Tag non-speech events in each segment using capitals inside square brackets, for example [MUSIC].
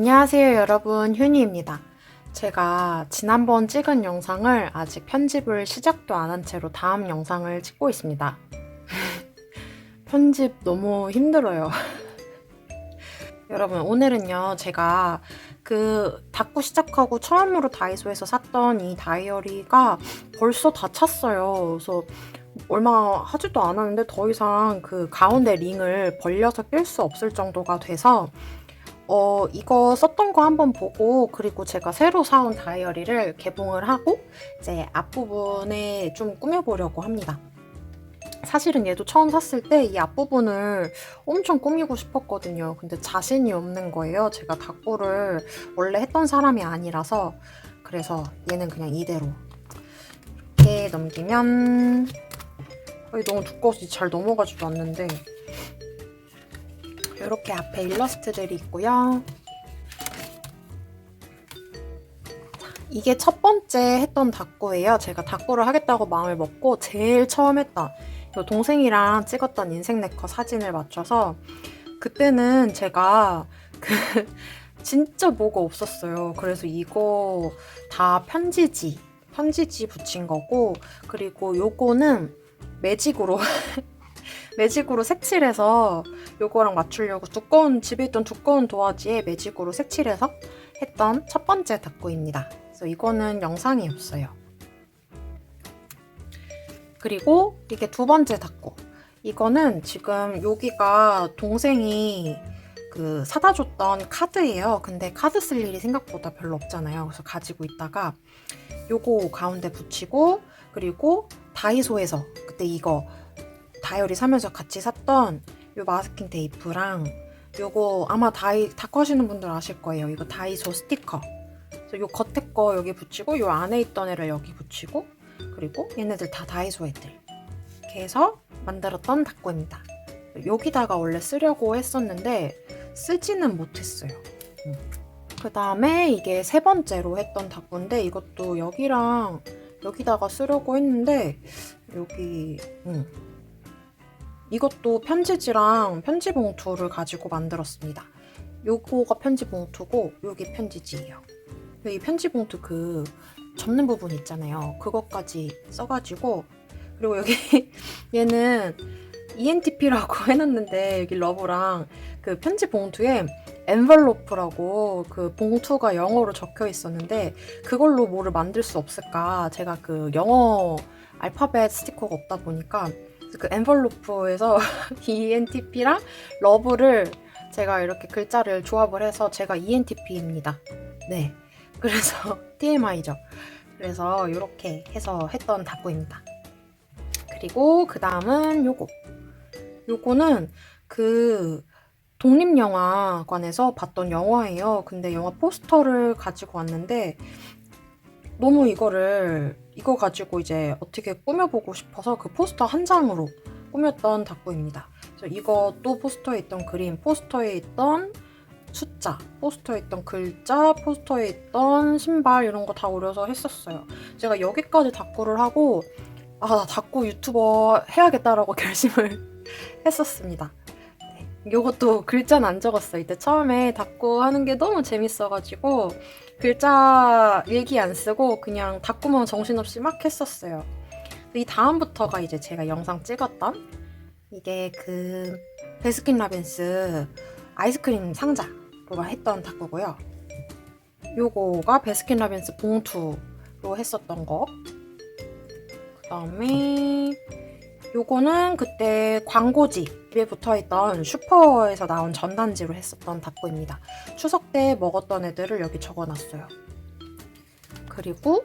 안녕하세요 여러분 휴니입니다. 제가 지난번 찍은 영상을 아직 편집을 시작도 안 한 채로 다음 영상을 찍고 있습니다. [LAUGHS] 편집 너무 힘들어요. [LAUGHS] 여러분 오늘은요 제가 그 닫고 시작하고 처음으로 다이소에서 샀던 이 다이어리가 벌써 다 찼어요. 그래서 얼마 하지도 않았는데 더 이상 그 가운데 링을 벌려서 낄 수 없을 정도가 돼서 어, 이거 썼던 거 한번 보고 그리고 제가 새로 사온 다이어리를 개봉을 하고 이제 앞부분에 좀 꾸며보려고 합니다. 사실은 얘도 처음 샀을 때 이 앞부분을 엄청 꾸미고 싶었거든요. 근데 자신이 없는 거예요. 제가 닭고를 원래 했던 사람이 아니라서 그래서 얘는 그냥 이대로 이렇게 넘기면 너무 두꺼워서 잘 넘어가지도 않는데 이렇게 앞에 일러스트들이 있고요. 이게 첫 번째 했던 닭고예요. 제가 닭고를 하겠다고 마음을 먹고 제일 처음 했던 이 동생이랑 찍었던 인생 네컷 사진을 맞춰서 그때는 제가 그 [LAUGHS] 진짜 뭐가 없었어요. 그래서 이거 다 편지지 편지지 붙인 거고 그리고 요거는 매직으로 [LAUGHS] 매직으로 색칠해서 요거랑 맞추려고 두꺼운 집에 있던 두꺼운 도화지에 매직으로 색칠해서 했던 첫 번째 닭고입니다. 그래서 이거는 영상이 없어요. 그리고 이게 두 번째 닭고. 이거는 지금 여기가 동생이 그 사다 줬던 카드예요. 근데 카드 쓸 일이 생각보다 별로 없잖아요. 그래서 가지고 있다가 요거 가운데 붙이고 그리고 다이소에서 그때 이거 다이어리 사면서 같이 샀던 요 마스킹 테이프랑 요거 아마 다이 다커 하시는 분들 아실 거예요. 이거 다이소 스티커. 그래서 요 겉에 거 여기 붙이고 요 안에 있던 애를 여기 붙이고 그리고 얘네들 다 다이소 애들. 이렇게 해서 만들었던 닭고입니다. 여기다가 원래 쓰려고 했었는데 쓰지는 못했어요. 그 다음에 이게 세 번째로 했던 닭고인데 이것도 여기랑 여기다가 쓰려고 했는데 여기 음, 이것도 편지지랑 편지 봉투를 가지고 만들었습니다. 요거가 편지 봉투고 여기 편지지예요. 이 편지 봉투 그 접는 부분 있잖아요. 그것까지 써가지고 그리고 여기 [LAUGHS] 얘는 ENTP라고 [LAUGHS] 해놨는데 여기 러브랑 그 편지 봉투에 엔벨로프라고 그 봉투가 영어로 적혀 있었는데 그걸로 뭐를 만들 수 없을까 제가 그 영어 알파벳 스티커가 없다 보니까 그 엔벨로프에서 [LAUGHS] ENTP랑 러브를 제가 이렇게 글자를 조합을 해서 제가 ENTP입니다. 네. 그래서 [LAUGHS] TMI죠. 그래서 이렇게 해서 했던 닭고입니다. 그리고 그 다음은 요거. 요거는 그 독립영화관에서 봤던 영화예요. 근데 영화 포스터를 가지고 왔는데 너무 이거를 이거 가지고 이제 어떻게 꾸며보고 싶어서 그 포스터 한 장으로 꾸몄던 닭고입니다. 그래서 이것도 포스터에 있던 그림, 포스터에 있던 숫자, 포스터에 있던 글자, 포스터에 있던 신발 이런 거 다 오려서 했었어요. 제가 여기까지 닭고를 하고 아, 나 닭고 유튜버 해야겠다라고 [LAUGHS] 결심을 했었습니다. 네. 이것도 글자는 안 적었어요. 이때 처음에 닭고 하는 게 너무 재밌어가지고 글자 일기 안 쓰고 그냥 닭구멍 정신없이 막 했었어요. 이 다음부터가 이제 제가 영상 찍었던 이게 그 베스킨 라빈스 아이스크림 상자로 했던 닭구고요. 요거가 베스킨 라빈스 봉투로 했었던 거. 그 다음에 요거는 그때 광고지에 붙어있던 슈퍼에서 나온 전단지로 했었던 닭고입니다. 추석 때 먹었던 애들을 여기 적어놨어요. 그리고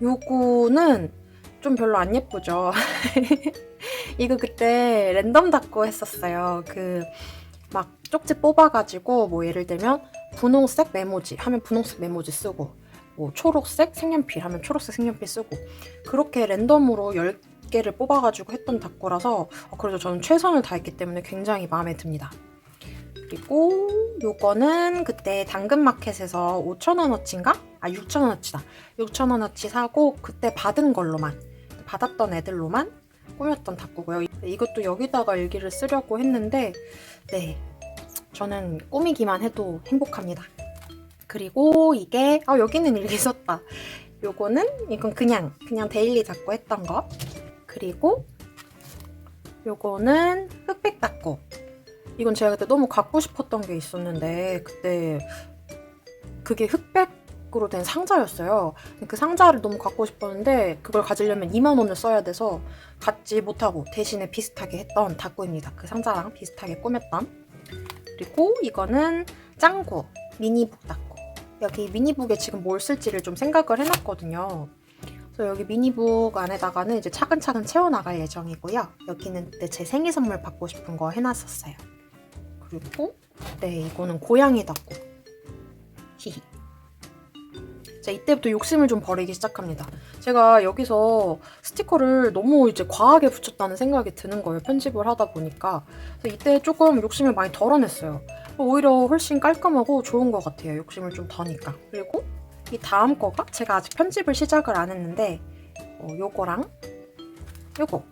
요거는 좀 별로 안 예쁘죠? [LAUGHS] 이거 그때 랜덤 닭고 했었어요. 그 막 쪽지 뽑아가지고 뭐 예를 들면 분홍색 메모지 하면 분홍색 메모지 쓰고 뭐 초록색 색연필 하면 초록색 색연필 쓰고 그렇게 랜덤으로 10 개를 뽑아가지고 했던 닭고라서 어, 그래도 저는 최선을 다했기 때문에 굉장히 마음에 듭니다. 그리고 요거는 그때 당근마켓에서 5,000원어치인가? 아 6,000원어치다. 6,000원어치 사고 그때 받은 걸로만 받았던 애들로만 꾸몄던 닭고고요. 이것도 여기다가 일기를 쓰려고 했는데 네 저는 꾸미기만 해도 행복합니다. 그리고 이게 아 여기는 이렇게 썼다. 요거는 이건 그냥 그냥 데일리 닦고 했던 거. 그리고 요거는 흑백 닦고. 이건 제가 그때 너무 갖고 싶었던 게 있었는데 그때 그게 흑백으로 된 상자였어요. 그 상자를 너무 갖고 싶었는데 그걸 가지려면 2만 원을 써야 돼서 갖지 못하고 대신에 비슷하게 했던 닦고입니다. 그 상자랑 비슷하게 꾸몄던. 그리고 이거는 짱구 미니북 닦고. 여기 미니북에 지금 뭘 쓸지를 좀 생각을 해놨거든요. 그래서 여기 미니북 안에다가는 이제 차근차근 채워나갈 예정이고요. 여기는 그때 제 생일 선물 받고 싶은 거 해놨었어요. 그리고 네 이거는 고양이 닦고. 히히. 자 이때부터 욕심을 좀 버리기 시작합니다. 제가 여기서 스티커를 너무 이제 과하게 붙였다는 생각이 드는 거예요. 편집을 하다 보니까. 이때 조금 욕심을 많이 덜어냈어요. 오히려 훨씬 깔끔하고 좋은 것 같아요. 욕심을 좀 더니까. 그리고 이 다음 거가 제가 아직 편집을 시작을 안 했는데 어, 요거랑 요거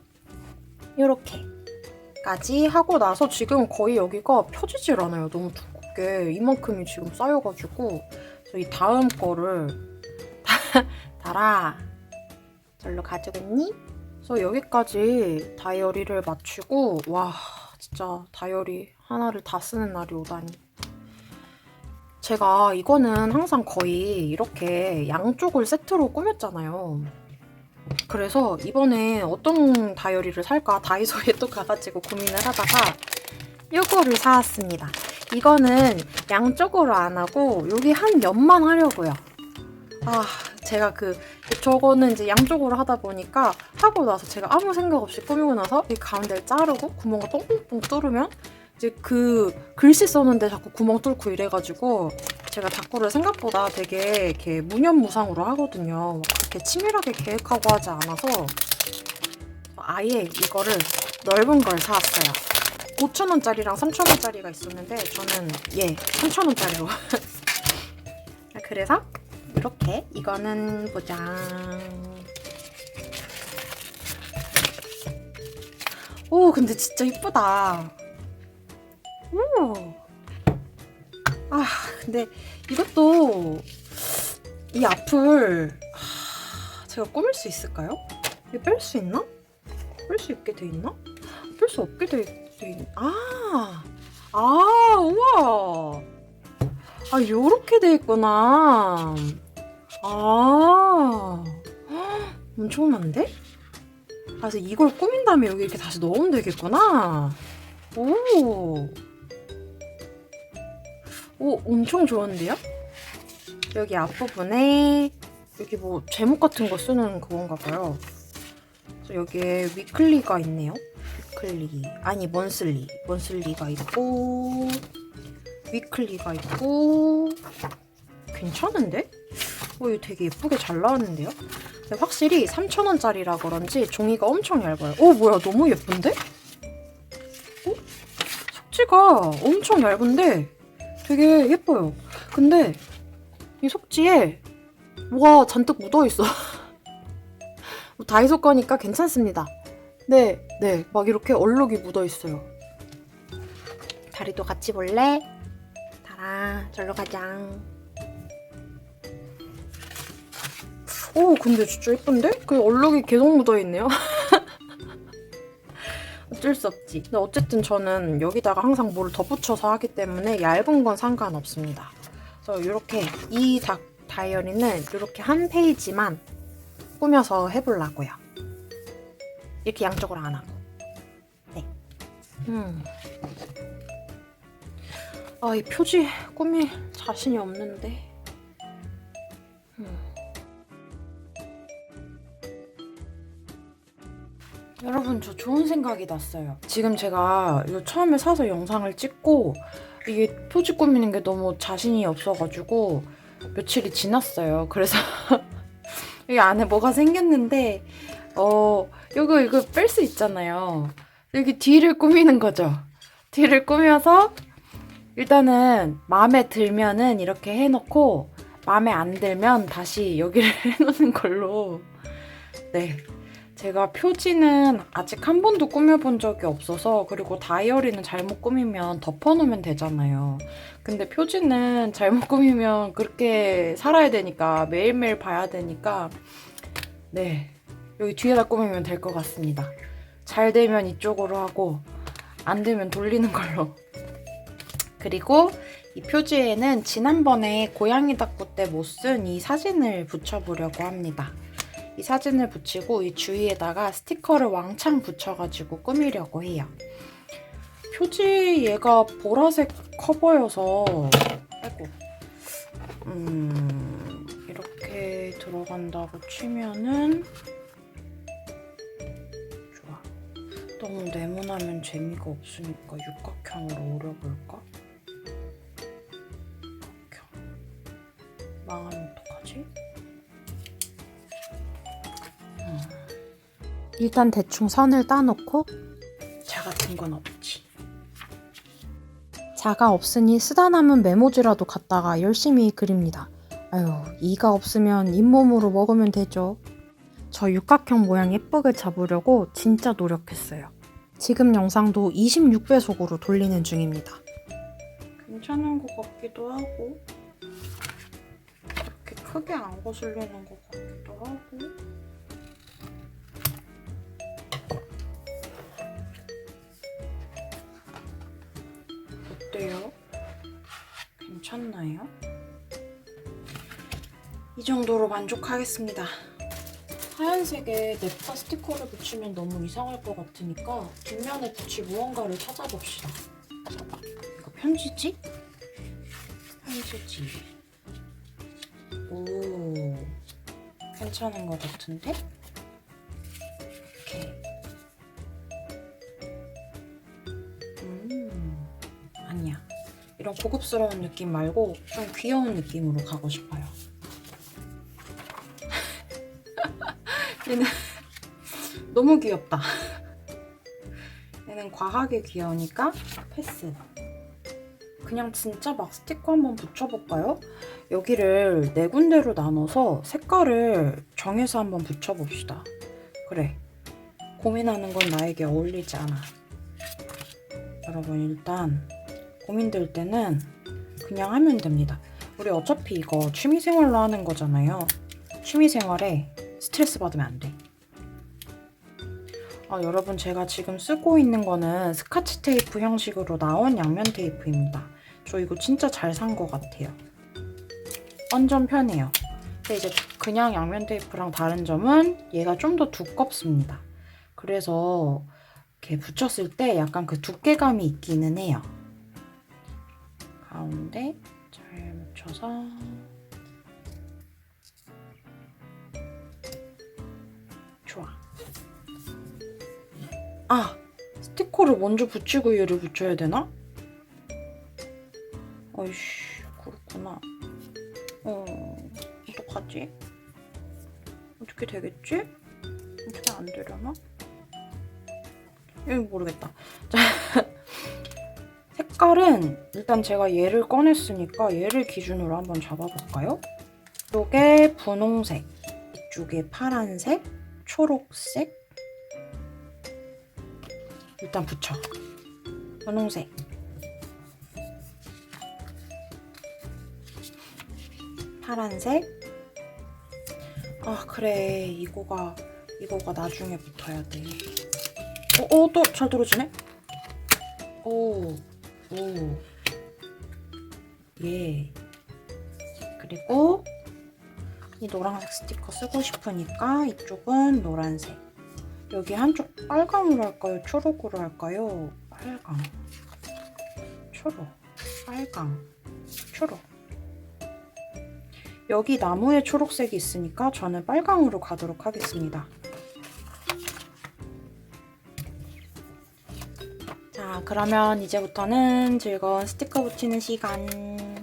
요렇게까지 하고 나서 지금 거의 여기가 펴지질 않아요. 너무 두껍게 이만큼이 지금 쌓여가지고 이 다음 거를 [LAUGHS] 달아 절로 가져겠니? 그래서 여기까지 다이어리를 맞추고 와 진짜 다이어리 하나를 다 쓰는 날이 오다니. 제가 이거는 항상 거의 이렇게 양쪽을 세트로 꾸몄잖아요. 그래서 이번에 어떤 다이어리를 살까 다이소에 [LAUGHS] 또 가가지고 고민을 하다가 이거를 사왔습니다. 이거는 양쪽으로 안 하고 여기 한 면만 하려고요. 아, 제가 그 저거는 이제 양쪽으로 하다 보니까 하고 나서 제가 아무 생각 없이 꾸미고 나서 이 가운데를 자르고 구멍을 똥똥똥 뚫으면 이제 그 글씨 써는데 자꾸 구멍 뚫고 이래가지고 제가 다꾸를 생각보다 되게 이렇게 무념무상으로 하거든요. 막 그렇게 치밀하게 계획하고 하지 않아서 아예 이거를 넓은 걸 사왔어요. 5,000원짜리랑 3,000원짜리가 있었는데 저는 예 3,000원짜리로 [LAUGHS] 그래서 이렇게 이거는 보자 오 근데 진짜 이쁘다 오. 아 근데 이것도 이 앞을 아, 제가 꾸밀 수 있을까요? 이거 뺄 수 있나? 뺄 수 있게 돼 있나? 뺄 수 없게 돼, 돼 있... 아! 아 우와 아 요렇게 돼 있구나 아 헉, 엄청난데? 아, 그래서 이걸 꾸민 다음에 여기 이렇게 다시 넣으면 되겠구나 오 오, 엄청 좋은데요? 여기 앞부분에 여기 뭐 제목 같은 거 쓰는 그건가 봐요. 그래서 여기에 위클리가 있네요. 위클리 아니 먼슬리 먼슬리가 있고 위클리가 있고 괜찮은데? 어, 이거 되게 예쁘게 잘 나왔는데요? 확실히 3,000원짜리라 그런지 종이가 엄청 얇아요. 오 뭐야 너무 예쁜데? 어? 속지가 엄청 얇은데 되게 예뻐요. 근데 이 속지에 뭐가 잔뜩 묻어 있어. [LAUGHS] 뭐 다이소 거니까 괜찮습니다. 네, 네, 막 이렇게 얼룩이 묻어 있어요. 다리도 같이 볼래? 달아, 절로 가자. 오, 근데 진짜 예쁜데? 그 얼룩이 계속 묻어 있네요. [LAUGHS] 어쩔 수 없지. 근데 어쨌든 저는 여기다가 항상 뭐를 덧붙여서 하기 때문에 얇은 건 상관없습니다. 그래서 이렇게 이 다, 다이어리는 이렇게 한 페이지만 꾸며서 해보려고요. 이렇게 양쪽으로 안 하고. 네. 음. 아, 이 표지 꾸밀 자신이 없는데. 음. 여러분 저 좋은 생각이 났어요. 지금 제가 이거 처음에 사서 영상을 찍고 이게 표지 꾸미는 게 너무 자신이 없어가지고 며칠이 지났어요. 그래서 [LAUGHS] 여기 안에 뭐가 생겼는데 어 이거 이거 뺄 수 있잖아요. 여기 뒤를 꾸미는 거죠. 뒤를 꾸며서 일단은 마음에 들면은 이렇게 해놓고 마음에 안 들면 다시 여기를 [LAUGHS] 해놓는 걸로 네 제가 표지는 아직 한 번도 꾸며본 적이 없어서 그리고 다이어리는 잘못 꾸미면 덮어놓으면 되잖아요. 근데 표지는 잘못 [LAUGHS] 꾸미면 그렇게 살아야 되니까 매일매일 봐야 되니까 네 여기 뒤에다 꾸미면 될 것 같습니다. 잘 되면 이쪽으로 하고 안 되면 돌리는 걸로. 그리고 이 표지에는 지난번에 고양이 닦고 때 못 쓴 이 사진을 붙여보려고 합니다. 이 사진을 붙이고 이 주위에다가 스티커를 왕창 붙여가지고 꾸미려고 해요. 표지 얘가 보라색 커버여서 아이고 음 이렇게 들어간다고 치면은 좋아 너무 네모나면 재미가 없으니까 육각형으로 오려볼까? 육각형 망하 일단 대충 선을 따놓고 자 같은 건 없지. 자가 없으니 쓰다 남은 메모지라도 갖다가 열심히 그립니다. 아유, 이가 없으면 잇몸으로 먹으면 되죠. 저 육각형 모양 예쁘게 잡으려고 진짜 노력했어요. 지금 영상도 26배속으로 돌리는 중입니다. 괜찮은 것 같기도 하고 그렇게 크게 안 거슬리는 것 같기도 하고 어때요? 괜찮나요? 이 정도로 만족하겠습니다. 하얀색에 냅다 스티커를 붙이면 너무 이상할 것 같으니까 뒷면에 붙일 무언가를 찾아봅시다. 이거 편지지? 편지지. 오, 괜찮은 것 같은데? 이런 고급스러운 느낌 말고 좀 귀여운 느낌으로 가고 싶어요. [LAUGHS] 얘는 너무 귀엽다. 얘는 과하게 귀여우니까 패스. 그냥 진짜 막 스티커 한번 붙여볼까요? 여기를 네 군데로 나눠서 색깔을 정해서 한번 붙여봅시다. 그래. 고민하는 건 나에게 어울리지 않아. 여러분 일단 고민될 때는 그냥 하면 됩니다. 우리 어차피 이거 취미생활로 하는 거잖아요. 취미생활에 스트레스 받으면 안 돼. 아, 여러분 제가 지금 쓰고 있는 거는 스카치 테이프 형식으로 나온 양면 테이프입니다. 저 이거 진짜 잘 산 것 같아요. 완전 편해요. 근데 이제 그냥 양면 테이프랑 다른 점은 얘가 좀 더 두껍습니다. 그래서 이렇게 붙였을 때 약간 그 두께감이 있기는 해요. 가운데 잘 묻혀서 좋아. 아! 스티커를 먼저 붙이고 얘를 붙여야 되나? 어이씨, 그렇구나. 어, 어떡하지? 어떻게 되겠지? 어떻게 안 되려나? 이거 모르겠다. 자, 색깔은 일단 제가 얘를 꺼냈으니까 얘를 기준으로 한번 잡아볼까요? 이쪽에 분홍색, 이쪽에 파란색, 초록색. 일단 붙여. 분홍색. 파란색. 아 그래 이거가 이거가 나중에 붙어야 돼. 어, 어, 또 잘 떨어지네? 오, 오. 예. 그리고 이 노란색 스티커 쓰고 싶으니까 이쪽은 노란색. 여기 한쪽 빨강으로 할까요? 초록으로 할까요? 빨강. 초록. 빨강. 초록. 여기 나무에 초록색이 있으니까 저는 빨강으로 가도록 하겠습니다. 그러면 이제부터는 즐거운 스티커 붙이는 시간.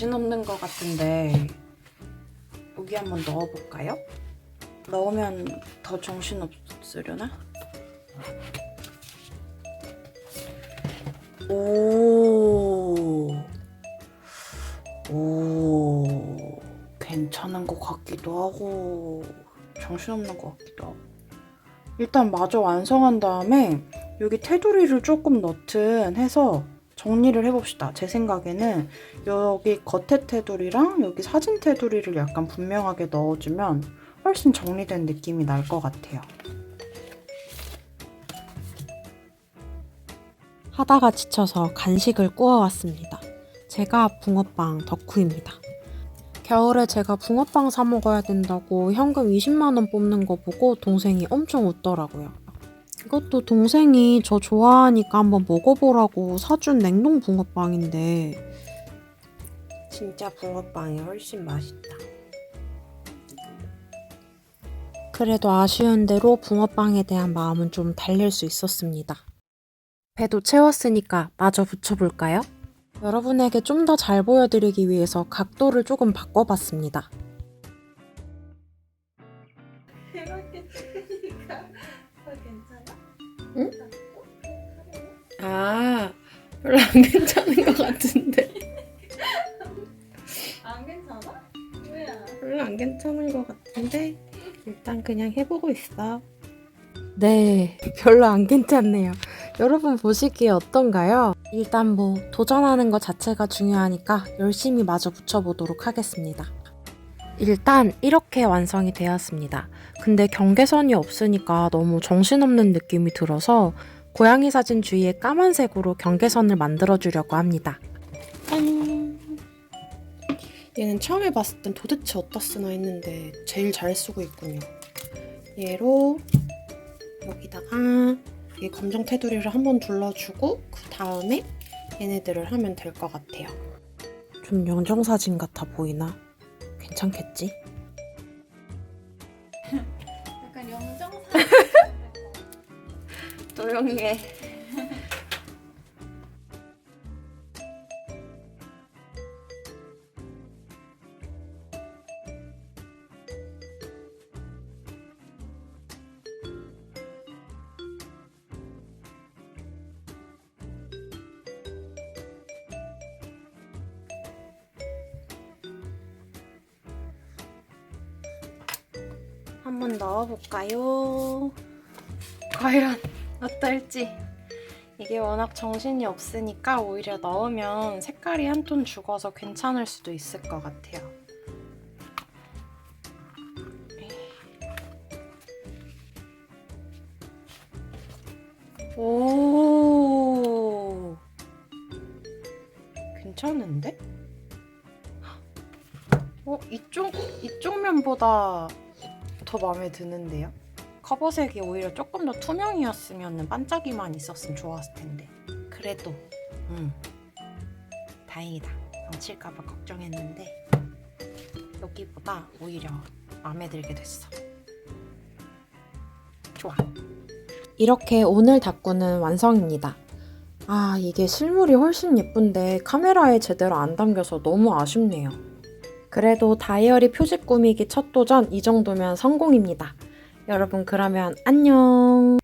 정신없는 것 같은데 여기 한번 넣어볼까요? 넣으면 더 정신없으려나? 오, 오, 괜찮은 것 같기도 하고 정신없는 것 같기도 하고 일단 마저 완성한 다음에 여기 테두리를 조금 넣든 해서 정리를 해봅시다. 제 생각에는 여기 겉에 테두리랑 여기 사진 테두리를 약간 분명하게 넣어주면 훨씬 정리된 느낌이 날 것 같아요. 하다가 지쳐서 간식을 구워왔습니다. 제가 붕어빵 덕후입니다. 겨울에 제가 붕어빵 사 먹어야 된다고 현금 20만원 뽑는 거 보고 동생이 엄청 웃더라고요. 이것도 동생이 저 좋아하니까 한번 먹어보라고 사준 냉동 붕어빵인데 진짜 붕어빵이 훨씬 맛있다. 그래도 아쉬운 대로 붕어빵에 대한 마음은 좀 달랠 수 있었습니다. 배도 채웠으니까 마저 붙여볼까요? 여러분에게 좀 더 잘 보여드리기 위해서 각도를 조금 바꿔봤습니다. 안 괜찮은 것 같은데. 안 괜찮아? 뭐야? 별로 안 괜찮은 것 같은데. 일단 그냥 해보고 있어. 네, 별로 안 괜찮네요. 여러분 보시기에 어떤가요? 일단 뭐 도전하는 것 자체가 중요하니까 열심히 마저 붙여보도록 하겠습니다. 일단 이렇게 완성이 되었습니다. 근데 경계선이 없으니까 너무 정신없는 느낌이 들어서 고양이 사진 주위에 까만색으로 경계선을 만들어주려고 합니다. 짠. 얘는 처음에 봤을 땐 도대체 어디다 쓰나 했는데 제일 잘 쓰고 있군요. 얘로 여기다가 이 검정 테두리를 한번 둘러주고 그 다음에 얘네들을 하면 될 것 같아요. 좀 영정사진 같아 보이나? 괜찮겠지? 조용히 해. 한번 넣어볼까요? 과연 어떨지. 이게 워낙 정신이 없으니까 오히려 넣으면 색깔이 한 톤 죽어서 괜찮을 수도 있을 것 같아요. 오, 괜찮은데? 어, 이쪽, 이쪽 면보다 더 마음에 드는데요? 커버색이 오히려 조금 더 투명이었으면 반짝이만 있었으면 좋았을 텐데 그래도 음 다행이다 엉칠까봐 걱정했는데 여기보다 오히려 마음에 들게 됐어 좋아 이렇게 오늘 다꾸는 완성입니다. 아, 이게 실물이 훨씬 예쁜데 카메라에 제대로 안 담겨서 너무 아쉽네요. 그래도 다이어리 표지 꾸미기 첫 도전 이 정도면 성공입니다. 여러분, 그러면 안녕!